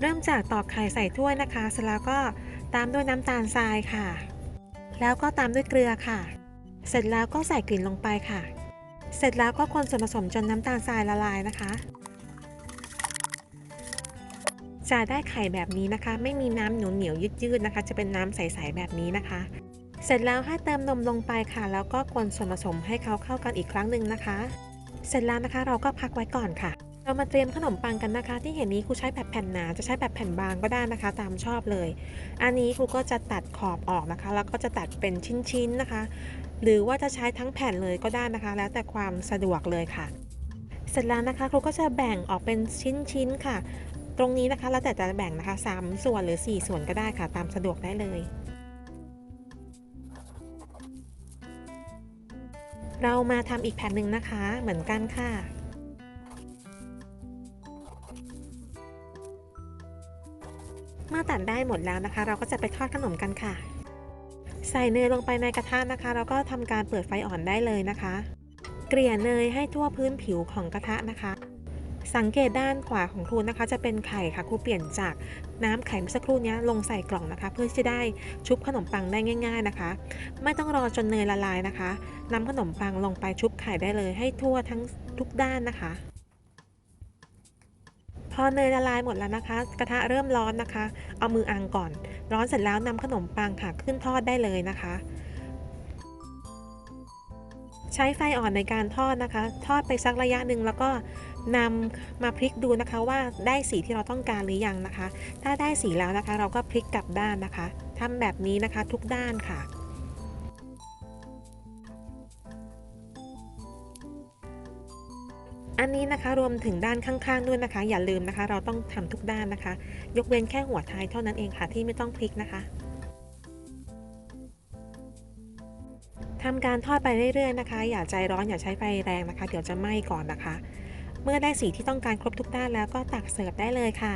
เริ่มจากตอกไข่ใส่ถ้วยนะคะ เสร็จแล้วก็ตามด้วยน้ำตาลทรายค่ะ แล้วก็ตามด้วยเกลือค่ะ เสร็จแล้วก็ใส่กลิ่นลงไปค่ะ เสร็จแล้วก็คนส่วนผสมจนน้ำตาลทรายละลายนะคะ จะได้ไข่แบบนี้นะคะ ไม่มีน้ำเหนียวเหนียวยืดๆนะคะ จะเป็นน้ำใสๆแบบนี้นะคะ เสร็จแล้วให้เติมนมลงไปค่ะ แล้วก็คนส่วนผสมให้เขาเข้ากันอีกครั้งหนึ่งนะคะ เสร็จแล้วนะคะเราก็พักไว้ก่อนค่ะ เรามาเตรียมขนมปังกันนะคะ ที่เห็นนี้ครูใช้แบบแผ่นหนาจะใช้แบบแผ่นบางก็ได้นะคะ ตามชอบเลย อันนี้ครูก็จะตัดขอบออกนะคะ แล้วก็จะตัดเป็นชิ้นๆนะคะ หรือว่าจะใช้ทั้งแผ่นเลยก็ได้นะคะ แล้วแต่ความสะดวกเลยค่ะ เสร็จแล้วนะคะครูก็จะแบ่งออกเป็นชิ้นๆค่ะ ตรงนี้นะคะแล้วแต่จะแบ่งนะคะ 3 ส่วนหรือ 4 ส่วนก็ได้ค่ะ ตามสะดวกได้เลยเรามาทำอีกแผ่นหนึ่งนะคะ เหมือนกันค่ะ เมื่อตัดได้หมดแล้วนะคะ เราก็จะไปทอดขนมกันค่ะ ใส่เนยลงไปในกระทะนะคะแล้วก็ทำการเปิดไฟอ่อนได้เลยนะคะ เกลี่ยเนยให้ทั่วพื้นผิวของกระทะนะคะ สังเกตด้านขวาของครูนะคะ จะเป็นไข่ค่ะครูเปลี่ยนจากน้ำไข่เมื่อสักครู่นี้ลงใส่กล่องนะคะ เพื่อที่จะได้ชุบขนมปังได้ง่าย ๆนะคะ ไม่ต้องรอจนเนยละลายนะคะนำขนมปังลงไปชุบไข่ได้เลย ให้ทั่วทั้งทุกด้านนะคะ อเนยละลายหมดแล้วนะคะ กระทะเริ่มร้อนนะคะ เอามืออังก่อน ร้อนเสร็จแล้วนำขนมปังค่ะขึ้นทอดได้เลยนะคะ ใช้ไฟอ่อนในการทอดนะคะ ทอดไปสักระยะหนึ่งแล้วก็นำมาพลิกดูนะคะว่าได้สีที่เราต้องการหรือยังนะคะ ถ้าได้สีแล้วนะคะ เราก็พลิกกลับด้านนะคะทำแบบนี้นะคะทุกด้านค่ะ อันนี้นะคะรวมถึงด้านข้างๆด้วยนะคะ อย่าลืมนะคะ เราต้องทำทุกด้านนะคะ ยกเว้นแค่หัวท้ายเท่านั้นเองค่ะที่ไม่ต้องพลิกนะคะทำการทอดไปเรื่อยๆนะคะ อย่าใจร้อนอย่าใช้ไฟแรงนะคะ เดี๋ยวจะไหม้ก่อนนะคะ เมื่อได้สีที่ต้องการครบทุกด้านแล้วก็ตักเสิร์ฟได้เลยค่ะ